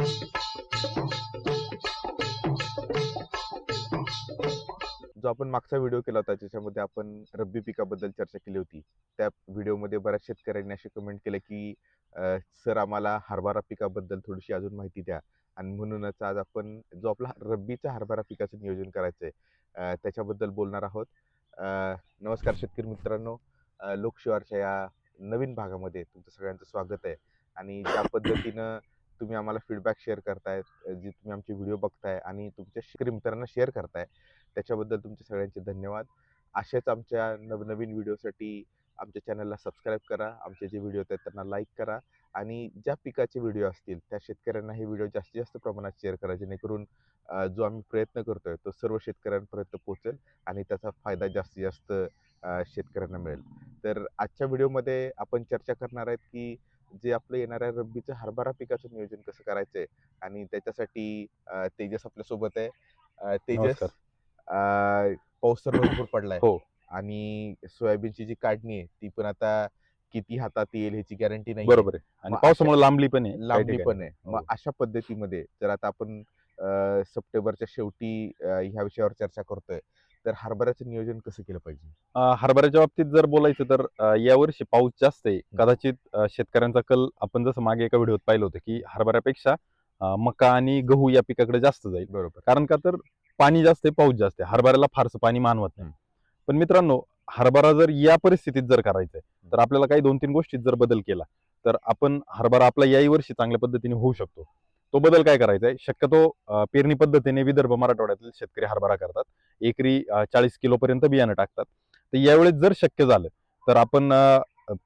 जो आपण मागचा व्हिडिओ केला होता ज्याच्यामध्ये आपण रब्बी पिकाबद्दल चर्चा केली होती त्या व्हिडिओमध्ये बऱ्याच शेतकऱ्यांनी असे कमेंट केलं की सर आम्हाला हरभरा पिकाबद्दल थोडीशी अजून माहिती द्या. आणि म्हणूनच आज आपण जो आपला रब्बीचा हरभरा पिकाचं नियोजन करायचं आहे त्याच्याबद्दल बोलणार आहोत. नमस्कार शेतकरी मित्रांनो. लोकशिवारच्या या नवीन भागामध्ये तुमचं सगळ्यांचं स्वागत आहे. आणि ज्या पद्धतीनं तुम्ही आम्हाला फीडबॅक शेअर करताय जी तुम्ही आमचे व्हिडिओ बघताय आणि तुमच्या शेतकरी मित्रांना शेअर करताय त्याच्याबद्दल तुमचे सगळ्यांचे धन्यवाद. अशाच आमच्या नवनवीन व्हिडिओसाठी आमच्या चॅनलला सबस्क्राईब करा आमचे जे व्हिडिओ आहेत त्यांना लाईक करा आणि ज्या पिकाचे व्हिडिओ असतील त्या शेतकऱ्यांना हे व्हिडिओ जास्तीत जास्त प्रमाणात शेअर करा जेणेकरून जो आम्ही प्रयत्न करतोय तो सर्व शेतकऱ्यांपर्यंत पोहोचेल आणि त्याचा फायदा जास्तीत जास्त शेतकऱ्यांना मिळेल. तर आजच्या व्हिडिओमध्ये आपण चर्चा करणार आहेत की जे आपलं येणाऱ्या रब्बीचं हरभरा पिकाचं नियोजन कसं करायचं आहे आणि त्याच्यासाठी तेजस आपल्यासोबत आहे अ, तेजस पाऊस तर भरपूर पडलाय हो. आणि सोयाबीनची जी काढणी आहे ती पण आता किती हातात येईल ह्याची गॅरंटी नाही बरोबर आहे आणि पावसामुळे लांबली पण आहे लांबली. पण आहे हो. मग अशा पद्धतीमध्ये जर आता आपण सप्टेंबरच्या शेवटी ह्या विषयावर चर्चा करतोय तर हरभऱ्याचं नियोजन कसं केलं पाहिजे? हरभऱ्याच्या बाबतीत जर बोलायचं तर यावर्षी पाऊस जास्त आहे. कदाचित शेतकऱ्यांचा कल आपण जसं मागे एका व्हिडिओत पाहिलं होतं की हरभऱ्यापेक्षा मका आणि गहू या पिकाकडे जास्त जाईल. बरोबर. कारण का तर पाणी जास्त आहे पाऊस जास्त आहे. हरभऱ्याला फारसं पाणी मानवत नाही. पण मित्रांनो हरभरा जर या परिस्थितीत जर करायचं आहे तर आपल्याला काही दोन तीन गोष्टीत जर बदल केला तर आपण हरभरा आपला याही वर्षी चांगल्या पद्धतीने होऊ शकतो. तो बदल काय करायचा आहे शक्यतो पेरणी पद्धतीने विदर्भ मराठवाड्यातील शेतकरी हरभरा करतात. एकरी चाळीस किलो पर्यंत बियाणं टाकतात. तर यावेळेस जर शक्य झालं तर आपण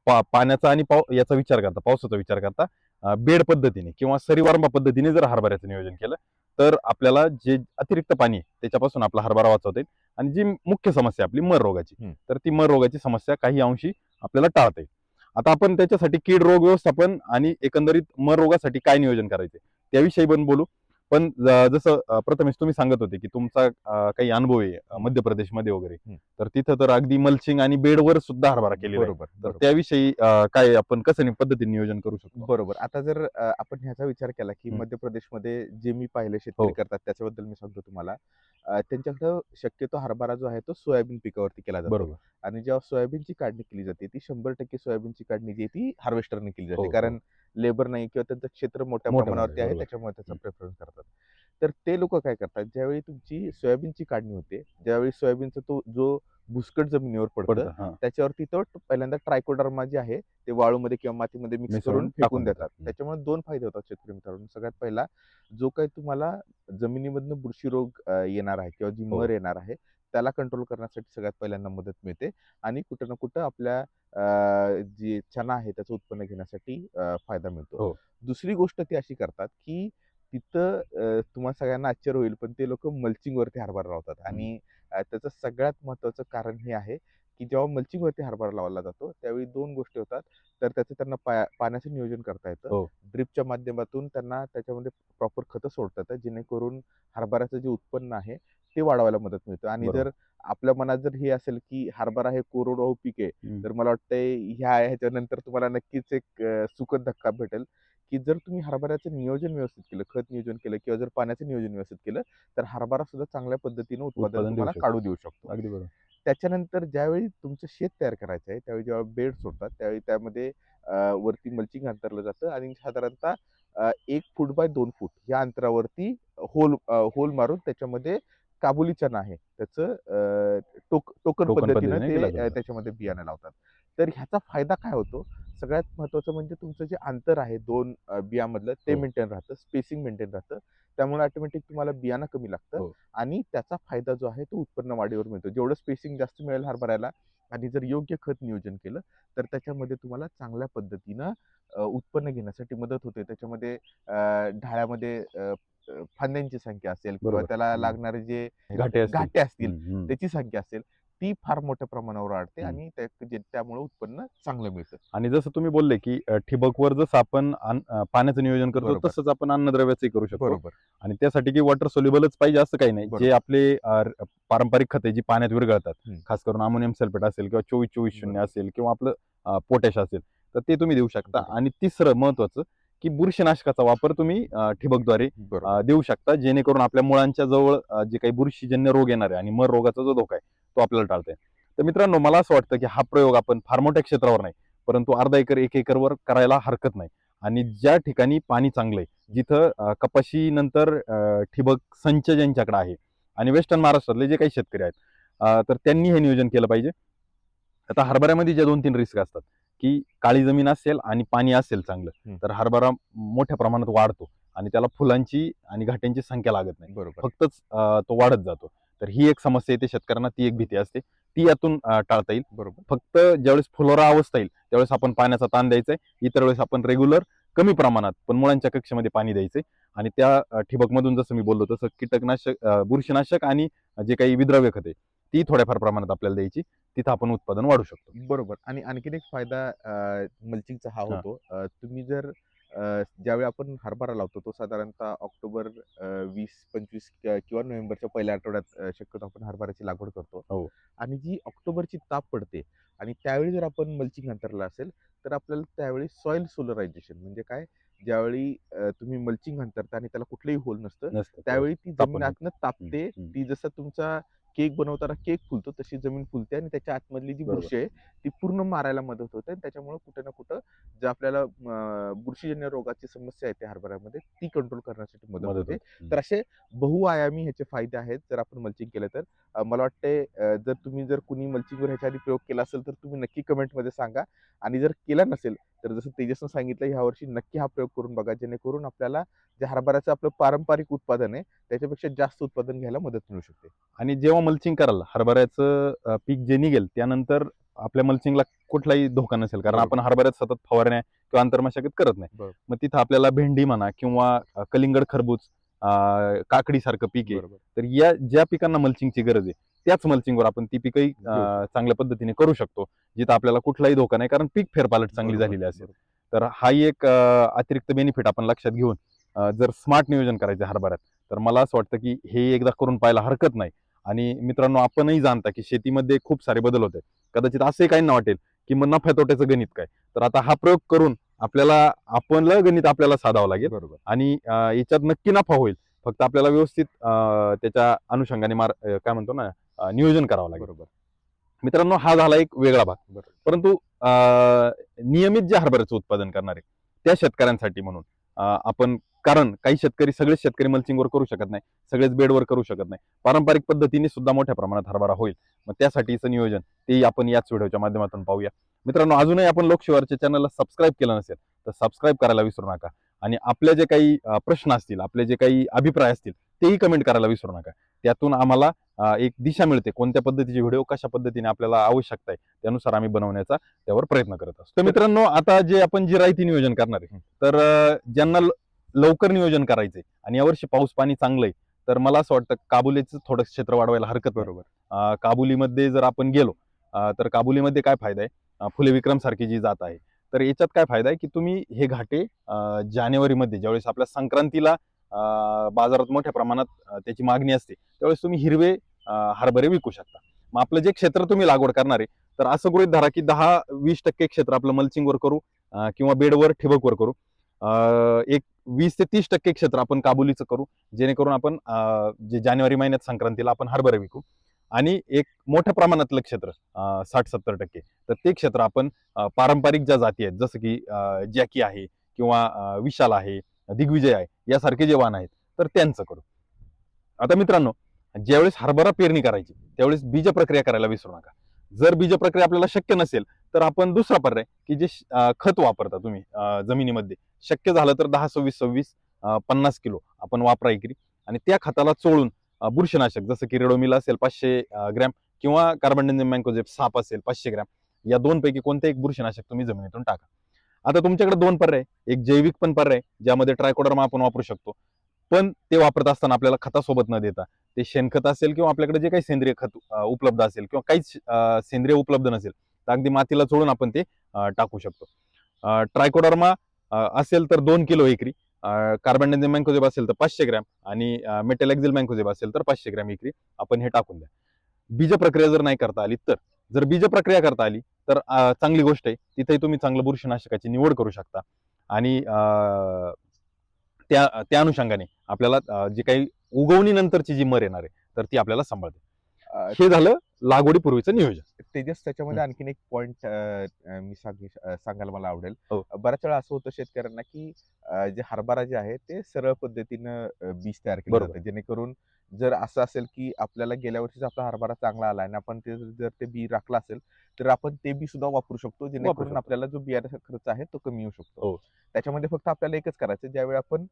पा- पाण्याचा आणि पाव याचा विचार करता पावसाचा विचार करता बेड पद्धतीने किंवा सरीवारंभा पद्धतीने जर हरभऱ्याचं नियोजन केलं तर आपल्याला जे अतिरिक्त पाणी आहे त्याच्यापासून आपला हरभरा वाचवता येईल. आणि जी मुख्य समस्या आपली मर रोगाची. तर ती मर रोगाची समस्या काही अंशी आपल्याला टाळता येईल. आता आपण त्याच्यासाठी कीड रोग व्यवस्थापन आणि एकंदरीत मर रोगासाठी काय नियोजन करायचे त्याविषयी पण बोलू. पण जसं प्रथमेश तुम्ही सांगत होते की तुमचा काही अनुभव आहे मध्य प्रदेशमध्ये वगैरे. तर तिथं तर अगदी मल्चिंग आणि बेडवर सुद्धा हरभरा आहे. बरोबर तर. त्याविषयी काय आपण कसं पद्धतीने नियोजन करू शकतो बरोबर आता जर आपण ह्याचा विचार केला की हं. मध्य प्रदेशमध्ये जे मी पाहिले शेतकरी हो. करतात, करतात त्याच्याबद्दल मी सांगतो तुम्हाला त्यांच्याकडं शक्यतो हरभरा जो आहे तो सोयाबीन पिकावरती केला जातो बरोबर आणि जेव्हा सोयाबीनची काढणी केली जाते ती शंभर टक्के सोयाबीनची काढणी जी ती हार्वेस्टरने केली हो, जाते हो. कारण लेबर नाही किंवा त्यांचं क्षेत्र मोठ्या मोठं प्रमाणावरती आहे. त्याच्यामुळे त्याचा हं. प्रेफरन्स करतात तर ते लोक काय करतात ज्यावेळी तुमची सोयाबीनची काढणी होते ज्यावेळी सोयाबीनचा तो जो भुसकट जमिनीवर पडतं हां. त्याच्यावरती तो पहिल्यांदा ट्रायकोडर्मा जे आहे ते वाळूमध्ये किंवा मातीमध्ये मिक्स करून फेकून टाकून देतात. हं. त्याच्यामुळे दोन फायदे होतात शेतकरी मित्रांनो सगळ्यात पहिला जो काही तुम्हाला जमिनीमधनं बुरशी रोग येणार आहे किंवा जी हो. मर येणार आहे त्याला कंट्रोल करण्यासाठी सगळ्यात पहिल्यांदा मदत मिळते आणि कुठं ना कुठं आपल्या जी चना आहे त्याचं उत्पन्न घेण्यासाठी फायदा मिळतो हो. दुसरी गोष्ट ती अशी करतात की तिथं तुम्हाला सगळ्यांना आश्चर्य होईल पण ते लोक मल्चिंग वरती हरभरा लावतात आणि त्याचं सगळ्यात महत्वाचं कारण हे आहे की जेव्हा मल्चिंग वरती हरभरा लावला जातो त्यावेळी दोन गोष्टी होतात तर त्याचं त्यांना पाण्याचं नियोजन करता येतं हो. ड्रिपच्या माध्यमातून त्यांना त्याच्यामध्ये प्रॉपर खतं सोडता येतात जेणेकरून हरभऱ्याचं जे उत्पन्न आहे ते वाढवायला मदत मिळते आणि. जर आपल्या मनात जर हे असेल की हरभरा हे कोरडवाहू पीक आहे. तर मला वाटतंय ह्या ह्याच्यानंतर तुम्हाला नक्कीच एक सुखद धक्का भेटेल की जर तुम्ही हरभऱ्याचं नियोजन व्यवस्थित केलं खत नियोजन केलं किंवा जर पाण्याचं नियोजन व्यवस्थित केलं तर हरभरा सुद्धा चांगल्या पद्धतीने उत्पादन तुम्हाला. काढू देऊ शकतो अगदी बरोबर त्याच्यानंतर ज्यावेळी तुमचं शेत तयार करायचं आहे त्यावेळी जेव्हा बेड सोडतात त्यावेळी त्यामध्ये वरती मल्चिंग अंतरलं जातं आणि साधारणतः एक फूट बाय दोन फूट या अंतरावरती होल होल मारून त्याच्यामध्ये काबुली चना आहे त्याचं टोक टोकन पद्धतीनं ते. त्याच्यामध्ये बियाणं लावतात तर ह्याचा फायदा काय होतो सगळ्यात महत्वाचं म्हणजे तुमचं जे अंतर आहे दोन बियामधलं ते हो. मेंटेन राहतं स्पेसिंग मेंटेन राहतं त्यामुळे ऑटोमॅटिक तुम्हाला बियाणं कमी लागतं हो. आणि त्याचा फायदा जो आहे तो उत्पन्न वाढीवर मिळतो जेवढं स्पेसिंग जास्त मिळेल हरभऱ्याला आणि जर योग्य खत नियोजन केलं तर त्याच्यामध्ये तुम्हाला चांगल्या पद्धतीनं उत्पन्न घेण्यासाठी मदत होते त्याच्यामध्ये अ, ढाळ्यामध्ये फांद्यांची संख्या असेल किंवा. त्याला. लागणारे जे घाटे असतील. त्याची संख्या असेल ती फार मोठ्या प्रमाणावर वाढते. आणि त्या- त्यामुळे उत्पन्न चांगलं मिळतं आणि जसं तुम्ही बोलले की ठिबकवर जसं आपण पाण्याचं नियोजन करतो. तसंच आपण अन्नद्रव्याचंही करू शकतो बरोबर आणि त्यासाठी की वॉटर सोल्युबलच पाहिजे असं काही नाही. जे आपले पारंपरिक खते जी पाण्यात विरघळतात. खास करून अमोनियम सल्फेट असेल किंवा चोवीस चोवीस शून्य. असेल किंवा आपलं पोटॅश असेल तर ते तुम्ही देऊ शकता. आणि तिसरं महत्वाचं की बुरशीनाशकाचा वापर तुम्ही ठिबकद्वारे देऊ शकता जेणेकरून आपल्या मुळांच्या जवळ जे काही बुरशीजन्य रोग येणार आहे आणि मर रोगाचा जो धोका आहे तो आपल्याला टाळता तर मित्रांनो मला असं वाटतं की हा प्रयोग आपण फार मोठ्या क्षेत्रावर नाही परंतु अर्धा एकर एक एकरवर करायला हरकत नाही. आणि ज्या ठिकाणी पाणी चांगलं आहे जिथं अं, कपाशी नंतर अं, ठिबक संच ज्यांच्याकडे आहे आणि वेस्टर्न महाराष्ट्रातले जे काही शेतकरी आहेत तर त्यांनी हे नियोजन केलं पाहिजे. आता हरभऱ्यामध्ये ज्या दोन तीन रिस्क असतात की काळी जमीन असेल आणि पाणी असेल चांगलं. तर हरभरा मोठ्या प्रमाणात वाढतो आणि त्याला फुलांची आणि घाट्यांची संख्या लागत नाही. बरोबर. फक्तच तो वाढत जातो. तर ही एक समस्या येते शेतकऱ्यांना ती एक भीती असते. ती यातून टाळता येईल. बरोबर. फक्त ज्यावेळेस फुलोरा अवस्था येईल त्यावेळेस आपण पाण्याचा ताण द्यायचा आहे इतर वेळेस आपण रेग्युलर कमी प्रमाणात पण मुळांच्या कक्षेमध्ये पाणी द्यायचंय. आणि त्या ठिबकमधून जसं मी बोललो तसं कीटकनाशक बुरशीनाशक आणि जे काही विद्रव्य खते ती थोड्याफार प्रमाणात आपल्याला द्यायची. तिथं आपण उत्पादन वाढू शकतो. बरोबर. आणि आणखीन एक फायदा मल्चिंगचा हा. होतो. तुम्ही जर ज्यावेळी आपण हरभरा लावतो तो साधारणतः ऑक्टोबर वीस पंचवीस किंवा नोव्हेंबरच्या पहिल्या आठवड्यात शक्यतो आपण हरभऱ्याची लागवड करतो. हो. आणि जी ऑक्टोबरची ताप पडते आणि त्यावेळी जर आपण मल्चिंग अंतरला असेल तर आपल्याला त्यावेळी सॉइल सोलरायझेशन म्हणजे काय? ज्यावेळी तुम्ही मल्चिंग अंतरता आणि त्याला कुठलंही होल नसतं नसतं त्यावेळी ती जमीन आतनं तापते. ती जसं तुमचा केक बनवताना केक फुलतो तशी जमीन फुलते आणि त्याच्या आतमधली जी. बुरशी आहे ती पूर्ण मारायला मदत होते आणि त्याच्यामुळे कुठे ना कुठं जे आपल्याला बुरशीजन्य रोगाची समस्या येते हरभऱ्यामध्ये ती कंट्रोल करण्यासाठी मदत होते. तर असे बहुआयामी ह्याचे फायदे आहेत जर आपण मल्चिंग केलं तर मला वाटते जर तुम्ही जर कुणी मल्चिंगवर ह्याच्या आधी प्रयोग केला असेल तर तुम्ही नक्की कमेंटमध्ये सांगा आणि जर केला नसेल तर जसं तेजसनं सांगितलं ह्या वर्षी नक्की हा प्रयोग करून बघा जेणेकरून आपल्याला जे हरभऱ्याचं आपलं पारंपरिक उत्पादन आहे त्याच्यापेक्षा जास्त उत्पादन घ्यायला मदत मिळू शकते आणि जेव्हा मल्चिंग कराल हरभऱ्याचं पीक जे निघेल त्यानंतर आपल्या मल्चिंगला कुठलाही धोका नसेल कारण. आपण हरभऱ्यात सतत फवारण्या किंवा आंतरमशागत करत नाही. मग तिथं आपल्याला भेंडी म्हणा किंवा कलिंगड खरबूज अं, काकडीसारखं पीक आहे तर या ज्या पिकांना मल्चिंगची गरज आहे त्याच मल्चिंगवर आपण ती पिकही अं, चांगल्या पद्धतीने करू शकतो जिथं आपल्याला कुठलाही धोका नाही. कारण पीक फेरपालट चांगली झालेली असेल. तर हाही एक अतिरिक्त बेनिफिट आपण लक्षात घेऊन जर स्मार्ट नियोजन करायचं हरभऱ्यात तर मला असं वाटतं की हे एकदा करून पाहायला हरकत नाही. आणि मित्रांनो आपणही जाणता की शेतीमध्ये खूप सारे बदल होत कदाचित असंही काही ना वाटेल की मग नफ्या तोट्याचं गणित काय? तर आता हा प्रयोग करून आपल्याला आपलं गणित आपल्याला साधावं लागेल. बरोबर. आणि याच्यात नक्की नफा होईल. फक्त आपल्याला व्यवस्थित त्याच्या अनुषंगाने मार काय म्हणतो ना नियोजन करावं लागेल. बरोबर. मित्रांनो हा झाला एक वेगळा भाग. परंतु नियमित जे हरभऱ्याचं उत्पादन करणारे त्या शेतकऱ्यांसाठी म्हणून आपण कारण काही शेतकरी सगळेच शेतकरी मल्चिंगवर करू शकत नाही सगळेच बेडवर करू शकत नाही. पारंपरिक पद्धतीने सुद्धा मोठ्या प्रमाणात हरभरा होईल. मग त्यासाठीचं नियोजन तेही आपण याच व्हिडिओच्या माध्यमातून पाहूया. मित्रांनो अजूनही आपण लोकशिवारच्या चॅनलला सबस्क्राईब केलं नसेल तर सबस्क्राईब करायला विसरू नका. आणि आपले जे काही प्रश्न असतील आपले जे काही अभिप्राय असतील तेही कमेंट करायला विसरू नका. त्यातून आम्हाला एक दिशा मिळते. कोणत्या पद्धतीचे व्हिडिओ कशा पद्धतीने आपल्याला आवश्यकता आहे त्यानुसार आम्ही बनवण्याचा त्यावर प्रयत्न करत असतो. तर मित्रांनो आता जे आपण जे रायती नियोजन करणार आहे तर ज्यांना लवकर नियोजन करायचंय आणि यावर्षी पाऊस पाणी चांगलं आहे तर मला असं वाटतं काबुलीचं थोडं क्षेत्र वाढवायला हरकत. बरोबर. काबुलीमध्ये जर आपण गेलो तर काबुलीमध्ये काय फायदा आहे? फुले विक्रम सारखी जी जात आहे तर याच्यात काय फायदा आहे की तुम्ही हे घाटे जानेवारीमध्ये ज्यावेळेस आपल्या संक्रांतीला बाजारात मोठ्या प्रमाणात त्याची मागणी असते. त्यावेळेस तुम्ही हिरवे हरभरे विकू शकता. मग आपलं जे क्षेत्र तुम्ही लागवड करणार आहे तर असं गृहित धरा की दहा वीस टक्के क्षेत्र आपलं मल्चिंगवर करू किंवा बेडवर ठिबकवर करू. एक वीस ते तीस टक्के क्षेत्र आपण काबुलीचं करू जेणेकरून आपण जे जानेवारी महिन्यात संक्रांतीला आपण हरभरे विकू. आणि एक मोठ्या प्रमाणातलं क्षेत्र साठ सत्तर टक्के. तर ते क्षेत्र आपण पारंपरिक ज्या जाती आहेत जसं की जॅकी आहे किंवा विशाल आहे दिग्विजय आहे यासारखे जे वाहन आहेत तर त्यांचं करू. आता मित्रांनो ज्यावेळेस हरभरा पेरणी करायची त्यावेळेस बीज प्रक्रिया करायला विसरू नका. जर बीज प्रक्रिया आपल्याला शक्य नसेल तर आपण दुसरा पर्याय की जे खत वापरता तुम्ही जमिनीमध्ये. शक्य झालं तर दहा सव्वीस सव्वीस पन्नास किलो आपण वापरा एकरी. आणि त्या खताला चोळून बुरशीनाशक जसं की रेडोमिल असेल पाचशे ग्रॅम किंवा कार्बन मँकोजेप साप असेल पाचशे ग्रॅम या दोन पैकी कोणते एक बुरशीनाशक तुम्ही जमिनीतून टाका. आता तुमच्याकडे दोन पर्याय एक जैविक पण पर्याय ज्यामध्ये ट्रायकोडर्मा आपण वापरू शकतो. पण ते वापरत असताना आपल्याला खतासोबत न देता ते शेणखत असेल किंवा आपल्याकडे जे काही सेंद्रिय खत उपलब्ध असेल किंवा काहीच सेंद्रिय उपलब्ध नसेल तर अगदी मातीला चोळून आपण ते टाकू शकतो. ट्रायकोडर्मा असेल तर दोन किलो एकरी कार्बन मँकोजेब असेल तर पाचशे ग्रॅम आणि मेटल एक्झिल मँकोजेब असेल तर पाचशे ग्रॅम एकरी आपण हे टाकून द्या. बीज प्रक्रिया जर नाही करता आली तर जर बीज प्रक्रिया करता आली तर चांगली गोष्ट आहे. तिथेही तुम्ही चांगलं बुरशीनाशकाची निवड करू शकता. आणि त्या त्या अनुषंगाने आपल्याला जे काही उगवणी नंतरची जी मर येणार आहे तर ती आपल्याला सांभाळते. हे झालं लागवडीपूर्वीचं नियोजन. तेजस त्याच्यामध्ये आणखीन एक पॉइंट मी सांगायला मला आवडेल. हो. बऱ्याच वेळा असं होतं शेतकऱ्यांना की जे हरभरा जे आहे ते सरळ पद्धतीनं बीज तयार केलं. जातं जेणेकरून जर असं असेल की आपल्याला गेल्या वर्षीचा आपला हरभरा चांगला आला आणि आपण ते जर ते बी राखलं असेल तर आपण ते बी सुद्धा वापरू शकतो जेणेकरून. आपल्याला जो बियाण्याचा खर्च आहे तो कमी येऊ शकतो हो. त्याच्यामध्ये फक्त आपल्याला एकच करायचं ज्यावेळी आपण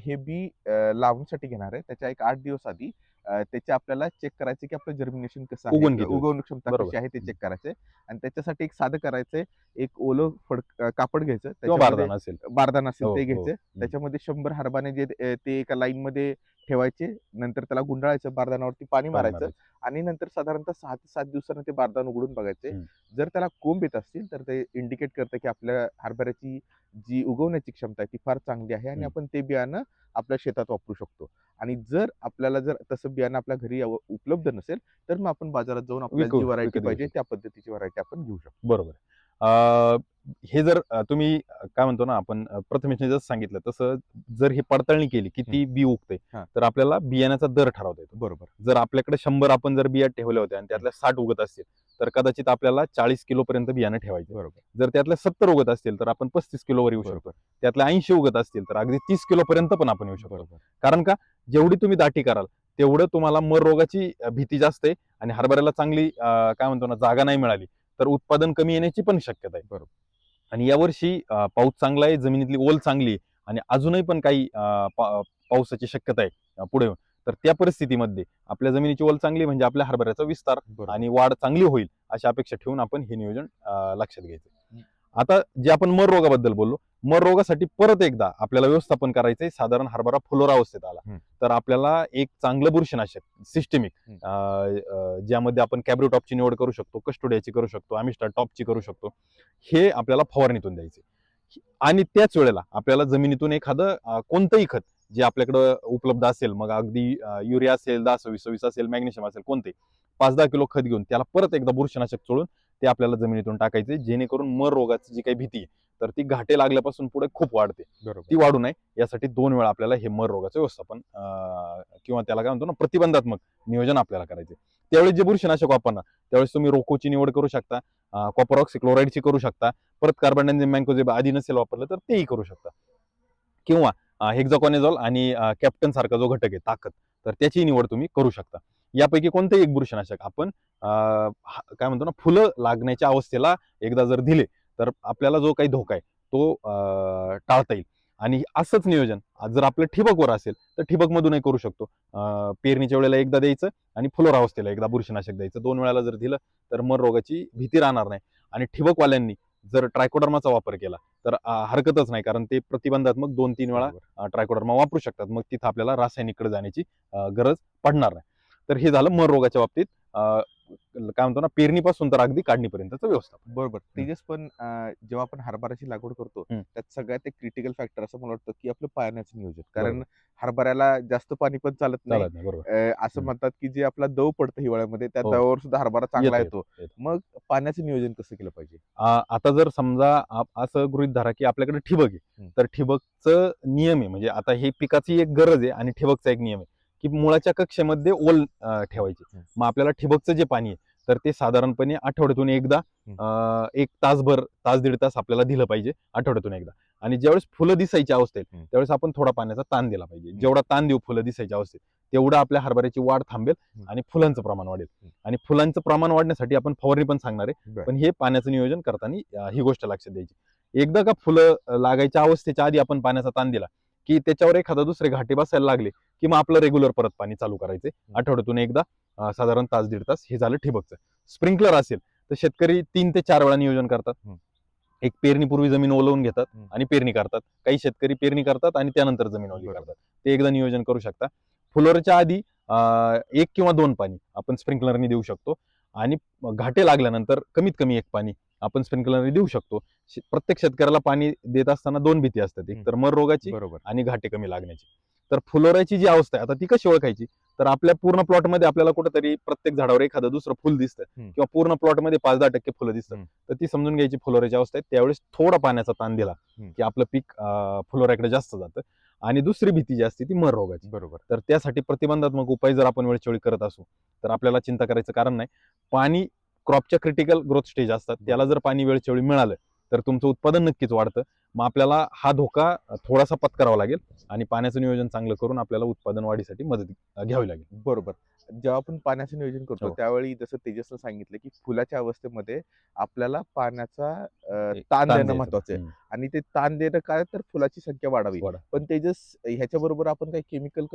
हे बी लावण्यासाठी घेणार आहे त्याच्या एक आठ दिवस आधी त्याचे आपल्याला चेक करायचे की आपलं जर्मिनेशन कसं आहे उगवण क्षमता. कशी आहे ते चेक करायचे आणि त्याच्यासाठी एक साधं करायचंय एक ओलं फड कापड घ्यायचं बारदाना असेल हो, ते हो. घ्यायचं त्याच्यामध्ये शंभर हरबाने जे ते एका लाईन मध्ये ठेवायचे नंतर त्याला गुंडाळायचं बारदानावरती पाणी मारायचं. आणि नंतर साधारणतः सहा ते सात दिवसानं ते बारदान उघडून बघायचे. जर त्याला कोंब येत असतील तर ते इंडिकेट करतं की आपल्या हरभऱ्याची जी उगवण्याची क्षमता आहे ती फार चांगली आहे आणि. आपण ते बियाणं आपल्या शेतात वापरू शकतो आणि जर आपल्याला जर तसं बियाणं आपल्या घरी उपलब्ध नसेल तर मग आपण बाजारात जाऊन आपल्याला जी व्हरायटी पाहिजे. त्या पद्धतीची व्हरायटी आपण घेऊ शकतो बरोबर हे जर तुम्ही काय म्हणतो ना आपण अं, प्रथमेशने जसं सांगितलं तसं जर ही पडताळणी केली किती बी उगते. तर आपल्याला बियाण्याचा दर ठरवता येतो. बरोबर. जर आपल्याकडे शंभर आपण जर बिया ठेवल्या होत्या आणि त्यातल्या साठ उगत असतील तर कदाचित आपल्याला चाळीस किलो पर्यंत बियाणं ठेवायचं. बरोबर. जर त्यातल्या सत्तर उगत असतील तर आपण पस्तीस किलोवर येऊ शकतो. त्यातल्या ऐंशी उगत असतील तर अगदी तीस किलो पर्यंत पण आपण येऊ शकतो. बरोबर. कारण का? जेवढी तुम्ही दाटी कराल तेवढं तुम्हाला मर रोगाची भीती जास्त आहे आणि हरभऱ्याला चांगली काय म्हणतो ना जागा नाही मिळाली. तर उत्पादन कमी येण्याची पण शक्यता आहे बरोबर. आणि यावर्षी पाऊस चांगला आहे जमिनीतली ओल चांगली आहे आणि अजूनही पण काही पावसाची शक्यता आहे पुढे. तर त्या परिस्थितीमध्ये आपल्या जमिनीची ओल चांगली म्हणजे आपल्या हरभऱ्याचा विस्तार आणि वाढ चांगली होईल अशी अपेक्षा ठेवून आपण हे नियोजन लक्षात घ्यायचं. आता जे आपण मर रोगाबद्दल बोललो मर रोगासाठी परत एकदा आपल्याला व्यवस्थापन करायचंय साधारण हरभरा फुलोरा अवस्थेत आला. तर आपल्याला एक चांगलं बुरशीनाशक सिस्टमिक. ज्यामध्ये आपण कॅब्रो टॉपची निवड करू शकतो कस्टोडियाची करू शकतो आमिस्टा टॉपची करू शकतो हे आपल्याला फवारणीतून द्यायचे आणि त्याच वेळेला आपल्याला जमिनीतून एखादं कोणतंही खत जे आपल्याकडं उपलब्ध असेल मग अगदी युरिया असेल दहा सव्वीस सव्वीस असेल मॅग्नेशियम असेल कोणते पाच दहा किलो खत घेऊन त्याला परत एकदा बुरशीनाशक चोळून ते आपल्याला जमिनीतून टाकायचे जेणेकरून मर रोगाची जी काही भीती आहे तर ती घाटे लागल्यापासून पुढे खूप वाढते. बरोबर. ती वाढू नये यासाठी दोन वेळा आपल्याला हे मर रोगाचं व्यवस्थापन किंवा त्याला काय म्हणतो ना प्रतिबंधात्मक नियोजन आपल्याला करायचे. त्यावेळेस जे बुरशीनाशक वापरणार त्यावेळेस तुम्ही रोकोची निवड करू शकता कॉपर ऑक्सिक्लोराईडची करू शकता परत कार्बन मँकोजेब आधी नसेल वापरलं तर तेही करू शकता. किंवा हेक्झाकॉनेझॉल आणि कॅप्टन सारखा जो घटक आहे ताकद तर त्याची निवड तुम्ही करू शकता. यापैकी कोणतेही एक बुरशीनाशक आपण काय म्हणतो ना फुलं लागण्याच्या अवस्थेला एकदा जर दिले तर आपल्याला जो काही धोका आहे तो टाळता येईल. आणि असंच नियोजन जर आपलं ठिबकवर असेल तर ठिबकमधूनही करू शकतो. पेरणीच्या वेळेला एकदा द्यायचं आणि फुलोर अवस्थेला एकदा बुरशीनाशक द्यायचं. दोन वेळाला जर दिलं तर मर रोगाची भीती राहणार नाही. आणि ठिबकवाल्यांनी जर ट्रायकोडर्माचा वापर केला तर हरकतच नाही कारण ते प्रतिबंधात्मक दोन तीन वेळा. ट्रायकोडर्मा वापरू शकतात. मग तिथं आपल्याला रासायनिककडे जाण्याची गरज पडणार नाही. तर हे झालं मर रोगाच्या बाबतीत. काय म्हणतो ना पेरणीपासून तर अगदी काढणीपर्यंतचं व्यवस्थापन. बरोबर. तेजस पण जेव्हा आपण हरभऱ्याची लागवड करतो. त्यात सगळ्यात एक क्रिटिकल फॅक्टर असं मला वाटतं की आपलं पाण्याचं नियोजन. कारण हरभऱ्याला जास्त पाणी पण चालत नाही. असं. म्हणतात की जे आपला दव पडतं हिवाळ्यामध्ये त्या हो. दवावर सुद्धा हरभरा चांगला येतो. मग पाण्याचं नियोजन कसं केलं पाहिजे? आता जर समजा असं गृहित धरा की आपल्याकडे ठिबक आहे. तर ठिबकचं नियम आहे म्हणजे आता हे पिकाची एक गरज आहे आणि ठिबकचा एक नियम आहे. की मुळाच्या कक्षेमध्ये ओल ठेवायची. मग आपल्याला ठिबकचं जे पाणी आहे तर ते साधारणपणे आठवड्यातून एकदा एक तासभर तास दीड तास आपल्याला दिलं पाहिजे आठवड्यातून एकदा आणि ज्यावेळेस फुलं दिसायची अवस्थेत. त्यावेळेस आपण थोडा पाण्याचा ताण दिला पाहिजे जेवढा ताण देऊ फुलं दिसायच्या अवस्थेत तेवढं आपल्या हरभऱ्याची वाढ थांबेल. आणि फुलांचं प्रमाण वाढेल. आणि फुलांचं प्रमाण वाढण्यासाठी आपण फवारणी पण सांगणार आहे. पण हे पाण्याचं नियोजन करताना ही गोष्ट लक्षात द्यायची एकदा का फुलं लागायच्या अवस्थेच्या आधी आपण पाण्याचा ताण दिला की त्याच्यावर एखादा दुसरे घाटे बसायला लागले की मग आपलं रेग्युलर परत पाणी चालू करायचे. आठवड्यातून एकदा साधारण तास दीड तास हे झालं ठिबकचं. स्प्रिंकलर असेल तर शेतकरी तीन ते चार वेळा नियोजन करतात. एक पेरणीपूर्वी जमीन ओलवून घेतात. आणि पेरणी करतात. काही शेतकरी पेरणी करतात आणि त्यानंतर जमीन ओली. करतात. ते एकदा नियोजन करू शकता. फुलोरच्या आधी एक किंवा दोन पाणी आपण स्प्रिंकलरनी देऊ शकतो आणि घाटे लागल्यानंतर कमीत कमी एक पाणी आपण स्प्रिंकलरने देऊ शकतो. प्रत्येक शेतकऱ्याला पाणी देत असताना दोन भीती असतात. एक तर मर रोगाची बरोबर. आणि घाटे कमी लागण्याची. तर फुलोऱ्याची जी अवस्था आहे आता ती कशी ओळखायची? तर आपल्या पूर्ण प्लॉटमध्ये आपल्याला कुठेतरी प्रत्येक झाडावर एखादं दुसरं फुल दिसतं. किंवा पूर्ण प्लॉटमध्ये पाच दहा टक्के फुलं दिसतात. तर ती समजून घ्यायची फुलोऱ्याची अवस्था आहे. त्यावेळेस थोडा पाण्याचा ताण दिला. की आपलं पीक फुलोऱ्याकडे जास्त जातं. आणि दुसरी भीती जी असते ती मर रोगाची. बरोबर. तर त्यासाठी प्रतिबंधात्मक उपाय जर आपण वेळच्यावेळी करत असू तर आपल्याला चिंता करायचं कारण नाही. पाणी क्रॉपच्या क्रिटिकल ग्रोथ स्टेज असतात. त्याला जर पाणी वेळच्यावेळी मिळालं तर तुमचं उत्पादन नक्कीच वाढतं. मग आपल्याला हा धोका थोडासा पत्करावा लागेल आणि पाण्याचं नियोजन चांगलं करून आपल्याला उत्पादन वाढीसाठी मदत घ्यावी लागेल. बरोबर. जेव्हा आपण पाण्याचं नियोजन करतो हो. त्यावेळी जसं तेजसनं सांगितलं की फुलाच्या अवस्थेमध्ये आपल्याला पाण्याचा अं, ताण देणं. महत्वाचं आहे. आणि ते ताण देणं काय तर फुलाची संख्या वाढावी वाढ. पण तेजस ह्याच्या बरोबर आपण काही केमिकल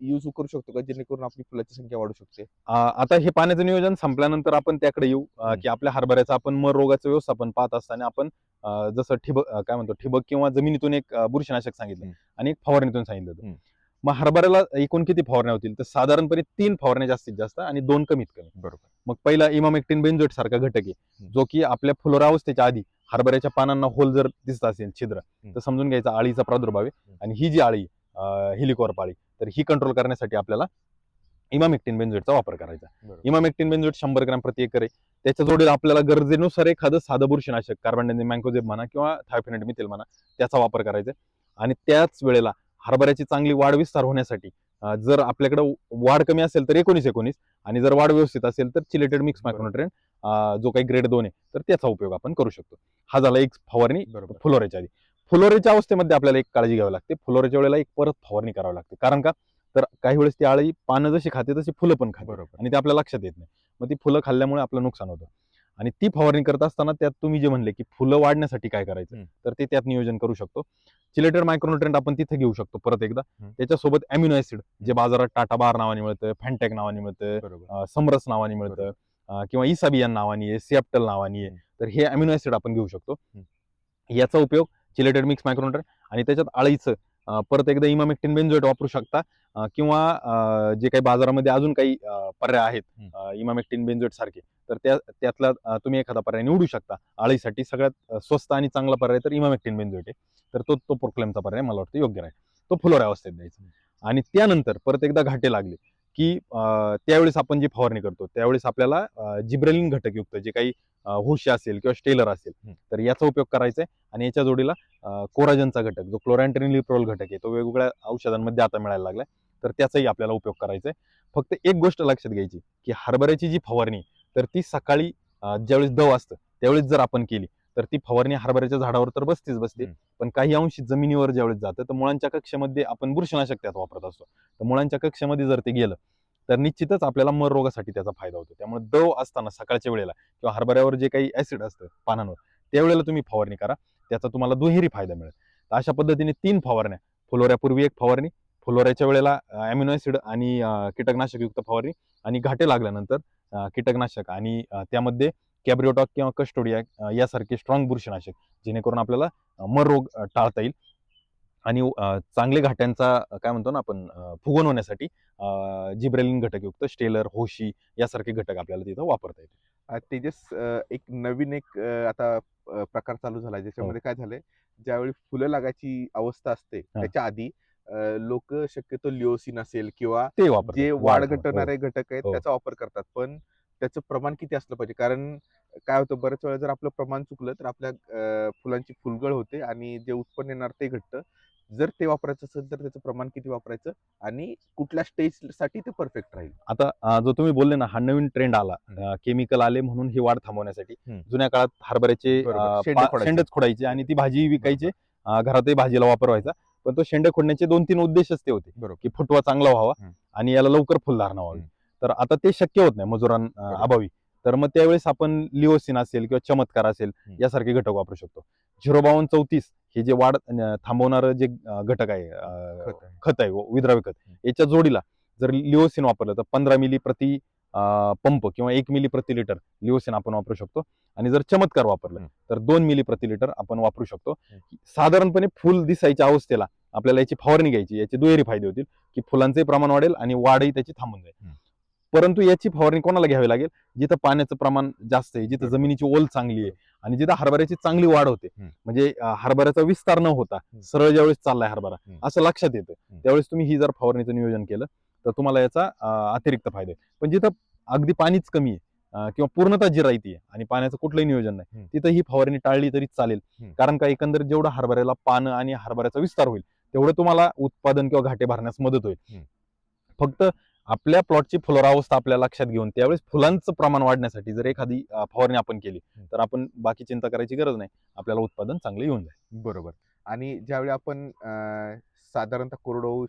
युज करू शकतो का जेणेकरून आपली फुलाची संख्या वाढू शकते आता हे पाण्याचं नियोजन संपल्यानंतर आपण त्याकडे येऊ अं, हम्म. की आपल्या हरभऱ्याचं आपण मर रोगाचं व्यवस्थापन पाहत असताना आपण अं, जसं ठिबक अं, काय म्हणतो ठिबक किंवा जमिनीतून एक अं, बुरशीनाशक सांगितलं हम्म. आणि एक फवारणीतून सांगितलं होतं. मग हरभऱ्याला एकूण किती फवारण्या होतील तर साधारणपणे तीन फवारण्या जास्तीत जास्त आणि दोन कमीत कमी बरोबर मग पहिला इमामेक्टिन बेंझोएट सारखा घटक आहे. जो की आपल्या फुलोरा अवस्थेच्या आधी हरभऱ्याच्या पानांना होल जर दिसत असेल छिद्र. तर समजून घ्यायचा आळीचा प्रादुर्भाव आहे. आणि ही जी आळी हेलिकॉर्प आळी तर ही कंट्रोल करण्यासाठी आपल्याला इमामेक्टिन बेंझोएटचा वापर करायचा इमामेक्टिन बेंझोएट शंभर ग्रॅम प्रति एकर आहे त्याच्या जोडीला आपल्याला गरजेनुसार एखादं साधं बुरशीनाशक कार्बन मँकोजेब म्हणा किंवा थायफिनेट मिथेल म्हणा त्याचा वापर करायचा. आणि त्याच वेळेला हरभऱ्याची चांगली वाढ विस्तार होण्यासाठी. जर आपल्याकडे वाढ कमी असेल तर एकोणीस एकोणीस आणि जर वाढ व्यवस्थित असेल तर चिलेटेड मिक्स बरोबर. मायक्रोन्युट्रेन जो काही ग्रेड दोन आहे तर त्याचा उपयोग आपण करू शकतो. हा झाला एक फवारणी बरोबर. फुलोऱ्याच्या आधी. फुलोऱ्याच्या अवस्थेमध्ये आपल्याला एक काळजी घ्यावी लागते. फुलोऱ्याच्या वेळेला एक परत फवारणी करावी लागते. कारण का? तर काही वेळेस ती आळी पानं जशी खाते तशी फुलं पण खाते. बरोबर. आणि ते आपल्या लक्षात येत नाही. मग ती फुलं खाल्ल्यामुळे आपलं नुकसान होतं. आणि ती फवारणी करत असताना त्यात तुम्ही जे म्हणले की फुलं वाढण्यासाठी काय करायचं. तर ते त्यात नियोजन करू शकतो चिलेटेड मायक्रोन्युट्रेंट आपण तिथे घेऊ शकतो परत एकदा. त्याच्यासोबत अॅमिनो ऍसिड जे बाजारात टाटा बार नावाने मिळतं फॅन्टॅक नावाने मिळतं समरस नावाने मिळतं किंवा इसाबियन नावाने आहे सिएप्टल नावाने आहे. तर हे अॅमिनो ऍसिड आपण घेऊ शकतो. याचा उपयोग चिलेटेड मिक्स मायक्रोन्युट्रेंट आणि त्याच्यात आळीचं परत एकदा इमामेक्टिन बेंझोएट वापरू शकता. किंवा जे काही बाजारामध्ये अजून काही पर्याय आहेत हम्म. इमामेक्टिन बेंझोएट सारखे तर त्या त्यातला तुम्ही एखादा पर्याय निवडू शकता. आळीसाठी सगळ्यात स्वस्त आणि चांगला पर्याय तर इमामेक्टिन बेंझोएट आहे. तर तो तो प्रोक्लेमचा पर्याय मला वाटतं योग्य राहील. तो फुलोऱ्या अवस्थेत द्यायचा. आणि त्यानंतर परत एकदा घाटे लागले की त्यावेळेस आपण जी फवारणी करतो त्यावेळेस आपल्याला जिब्रेलिन घटकयुक्त जे काही होशी असेल किंवा स्टेलर असेल. तर याचा उपयोग करायचा आहे. आणि याच्या जोडीला कोराजनचा घटक जो क्लोरॅन्ट्रिन लिप्रोल घटक आहे तो वेगवेगळ्या औषधांमध्ये आता मिळायला लागलाय. तर त्याचाही आपल्याला उपयोग करायचा आहे. फक्त एक गोष्ट लक्षात घ्यायची की हरभऱ्याची जी फवारणी तर ती सकाळी ज्यावेळेस दव असतं त्यावेळेस जर आपण केली तर ती फवारणी हरभऱ्याच्या झाडावर तर बसतीच बसते. पण काही अंशी जमिनीवर ज्यावेळेस जातं तर मुळांच्या कक्षेमध्ये आपण बुरशीनाशक त्यात वापरत असतो. तर मुळांच्या कक्षेमध्ये जर ते गेलं तर निश्चितच आपल्याला मर रोगासाठी त्याचा फायदा होतो. त्यामुळे दव असताना सकाळच्या वेळेला किंवा हरभऱ्यावर जे काही ऍसिड असतं पानांवर त्यावेळेला तुम्ही फवारणी करा. त्याचा तुम्हाला दुहेरी फायदा मिळेल. तर अशा पद्धतीने तीन फवारण्या फुलोऱ्यापूर्वी एक फवारणी फुलोऱ्याच्या वेळेला अॅमिनो ऍसिड आणि कीटकनाशकयुक्त फवारणी आणि घाटे लागल्यानंतर कीटकनाशक आणि त्यामध्ये कॅब्रिओटॉक किंवा कस्टोडिया यासारखे स्ट्रॉंग बुरशीनाशक जेणेकरून आपल्याला मर रोग टाळता येईल. आणि चांगले घाट्यांचा काय म्हणतो ना आपण फुगवण होण्यासाठी जिब्रेलिन घटकयुक्त स्टेलर होशी यासारखे घटक आपल्याला तिथं वापरता येतील. तेजस एक नवीन एक आता प्रकार चालू झालाय. ज्याच्यामध्ये काय झालंय ज्यावेळी फुलं लागायची अवस्था असते त्याच्या आधी लोक शक्यतो लिओसिन असेल किंवा ते जे वाढ घटवणारे घटक आहेत हो. त्याचा वापर करतात. पण त्याचं प्रमाण किती असलं पाहिजे? कारण काय होतं बऱ्याच वेळा जर आपलं प्रमाण चुकलं तर आपल्या फुलांची फुलगळ होते आणि जे उत्पन्न येणार ते घटतं. जर ते वापरायचं असेल तर त्याचं प्रमाण किती वापरायचं आणि कुठल्या स्टेजसाठी ते परफेक्ट राहील आता जो तुम्ही बोलले ना हा नवीन ट्रेंड आला. केमिकल आले म्हणून ही वाढ थांबवण्यासाठी. जुन्या काळात हरभऱ्याचे. शेंडेच खोडायचे आणि ती भाजी विकायचे घरातही भाजीला वापर व्हायचा पण तो शेंडे खोडण्याचे दोन तीन उद्देशच ते होते बरोबर की फुटवा चांगला व्हावा. आणि याला लवकर फुलधारणा व्हावी. तर आता ते शक्य होत नाही मजुरां. अभावी तर मग त्यावेळेस आपण लिओसिन असेल किंवा चमत्कार असेल. यासारखे घटक वापरू शकतो झिरो बावन्न चौतीस हे जे वाढ थांबवणारं जे घटक आहे खत आहे. विद्राव्य खत याच्या जोडीला जर लिओसिन वापरलं तर पंधरा मिली प्रति पंप किंवा एक मिली प्रति लिटर लिओसिन आपण वापरू शकतो आणि जर चमत्कार वापरलं. तर दोन मिली प्रति लिटर आपण वापरू शकतो. साधारणपणे फुल दिसायच्या अवस्थेला आपल्याला याची फवारणी घ्यायची याचे दुहेरी फायदे होतील की फुलांचे प्रमाण वाढेल आणि वाढही त्याची थांबून जाईल. परंतु याची फवारणी कोणाला घ्यावी लागेल जिथं पाण्याचं प्रमाण जास्त आहे जिथं. जमिनीची ओल चांगली आहे आणि जिथं हरभऱ्याची चांगली वाढ होते. म्हणजे हरभऱ्याचा विस्तार न होता. सरळ ज्यावेळेस चाललाय हरभरा. असं लक्षात येतं. त्यावेळेस तुम्ही ही जर फवारणीचं नियोजन केलं तर तुम्हाला याचा अतिरिक्त फायदा आहे पण जिथं अगदी पाणीच कमी आहे किंवा पूर्णतः जिरायती आहे आणि पाण्याचं कुठलंही नियोजन नाही. तिथं ही फवारणी टाळली तरी चालेल. कारण का एकंदरीत जेवढं हरभऱ्याला पानं आणि हरभऱ्याचा विस्तार होईल तेवढं तुम्हाला उत्पादन किंवा घाटे भरण्यास मदत होईल. फक्त आपल्या प्लॉटची फुलोरावस्था आपल्या लक्षात घेऊन त्यावेळेस फुलांचं प्रमाण वाढण्यासाठी जर एखादी फवारणी आपण केली. तर आपण बाकी चिंता करायची गरज नाही. आपल्याला उत्पादन चांगलं येऊन जाईल. बरोबर. आणि ज्यावेळी आपण साधारणतः कोरडवाहू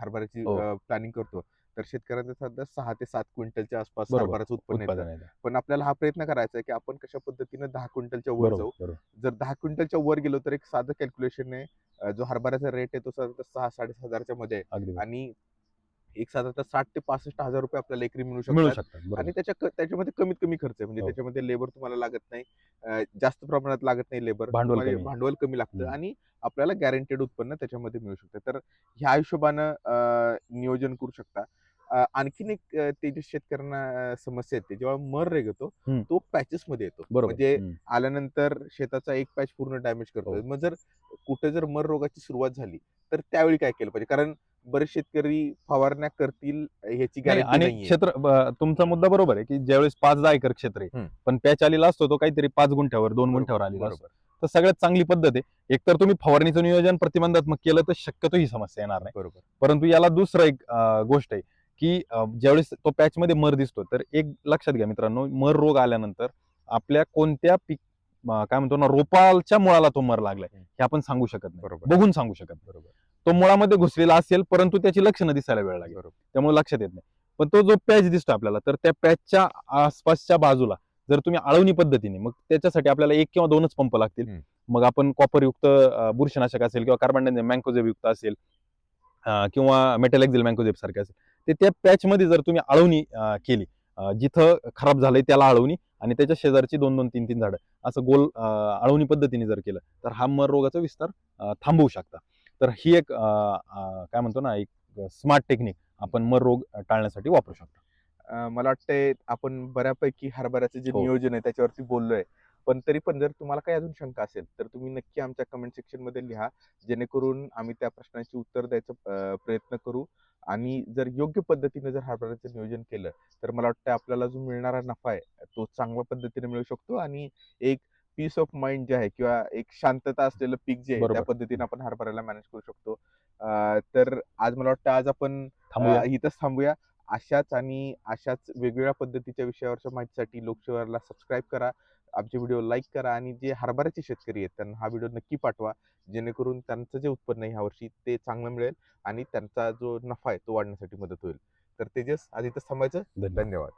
हरभऱ्याची हो. प्लॅनिंग करतो तर शेतकऱ्यांचं सध्या सहा ते सात क्विंटलच्या आसपास. हरभऱ्याचं उत्पन्न येतं. पण आपल्याला हा प्रयत्न करायचा आहे की आपण कशा पद्धतीने दहा क्विंटलच्या वर जाऊ. जर दहा क्विंटलच्या वर गेलो तर एक साधं कॅल्क्युलेशन आहे. जो हरभऱ्याचा रेट आहे तो सहा साडेसहा हजारच्या मध्ये. आणि एक साधारणतः साठ ते पासष्ट हजार रुपये आपल्याला एकरी मिळू मिळू शकतात शकतात बरोबर. आणि त्याच्या त्याच्यामध्ये कमीत कमी खर्च आहे म्हणजे हो. त्याच्यामध्ये लेबर तुम्हाला लागत नाही अं, जास्त प्रमाणात लागत नाही लेबर भांडवल कमी. भांडवल कमी लागतं हम्म. आणि आपल्याला गॅरंटेड उत्पन्न त्याच्यामध्ये मिळू शकतं तर ह्या हिशोबानं अं, नियोजन करू शकता अं, आणखीन एक अं, ते जे शेतकऱ्यांना अं, समस्या येते जेव्हा मर रेग येतो हम्म. तो पॅचेस मध्ये येतो बरोबर म्हणजे हम्म. आल्यानंतर शेताचा एक पॅच पूर्ण डॅमेज करतो हो. मग जर कुठे जर मर रोगाची सुरुवात झाली तर त्यावेळी काय केलं पाहिजे कारण बरेच शेतकरी फवारण्या करतील ह्याची नाही, गॅरंटी आणि क्षेत्र ब- तुमचा मुद्दा बरोबर आहे की ज्यावेळेस पाच दहा एकर क्षेत्र आहे. पण पॅच आलेला असतो तो काहीतरी पाच गुंठ्यावर दोन गुंठ्यावर आलेला असतो. बरोबर. तर सगळ्यात चांगली पद्धत आहे एकतर तुम्ही फवारणीचं नियोजन प्रतिबंधात्मक केलं तर शक्यतो ही समस्या येणार नाही. बरोबर. परंतु याला दुसरं एक अं, गोष्ट आहे की अं, ज्यावेळेस तो पॅच मध्ये मर दिसतो तर एक लक्षात घ्या मित्रांनो मर रोग आल्यानंतर आपल्या कोणत्या पीक अं, काय म्हणतो ना रोपाच्या मुळाला तो मर लागलाय हम्म. हे आपण सांगू शकत नाही बरोबर. बघून सांगू शकत नाही. बरोबर. तो मुळामध्ये घुसलेला असेल परंतु त्याची लक्षणं दिसायला वेळ लागेल. त्यामुळे लक्षात येत नाही. पण तो जो पॅच दिसतो आपल्याला तर त्या पॅचच्या आसपासच्या बाजूला जर तुम्ही आळवणी पद्धतीने मग त्याच्यासाठी आपल्याला एक किंवा दोनच पंप लागतील. मग आपण कॉपरयुक्त बुरशीनाशक असेल किंवा कार्बन मँकोजेब युक्त असेल किंवा मेटल एक्झिल मँकोजेब सारखे असेल ते त्या पॅच मध्ये जर तुम्ही आळवणी केली जिथं खराब झालंय त्याला आळवणी आणि त्याच्या शेजारची दोन दोन तीन तीन झाडं असं गोल आळवणी पद्धतीने जर केलं तर हा मर रोगाचा विस्तार थांबवू शकता. तर ही एक काय म्हणतो ना एक स्मार्ट टेक्निक आपण मर रोग टाळण्यासाठी वापरू शकतो. मला वाटतंय आपण बऱ्यापैकी हरभऱ्याचं जे हो. नियोजन आहे त्याच्यावरती बोललोय. पण तरी पण जर तुम्हाला काही अजून शंका असेल तर तुम्ही नक्की आमच्या कमेंट सेक्शनमध्ये लिहा. जेणेकरून आम्ही त्या प्रश्नाची उत्तर द्यायचा प्रयत्न करू. आणि जर योग्य पद्धतीने जर हरभऱ्याचं नियोजन केलं तर मला वाटतं आपल्याला जो मिळणारा नफा आहे तो चांगल्या पद्धतीने मिळू शकतो. आणि एक पीस ऑफ माइंड जे आहे किंवा एक शांतता असलेलं पीक जे आहे त्या. पद्धतीने आपण हरभऱ्याला मॅनेज करू शकतो. अं, तर आज मला वाटतं आज आपण इथंच थांबूया. अशाच आणि अशाच वेगवेगळ्या पद्धतीच्या विषयावरच्या माहितीसाठी लोकशिवारला सबस्क्राईब करा. आमचे व्हिडिओ लाईक करा आणि जे हरभऱ्याचे शेतकरी आहेत त्यांना हा व्हिडिओ नक्की पाठवा. जेणेकरून त्यांचं जे उत्पन्न आहे ह्या वर्षी ते चांगलं मिळेल आणि त्यांचा जो नफा आहे तो वाढण्यासाठी मदत होईल. तर तेजस आज इथंच थांबायचं. धन्यवाद.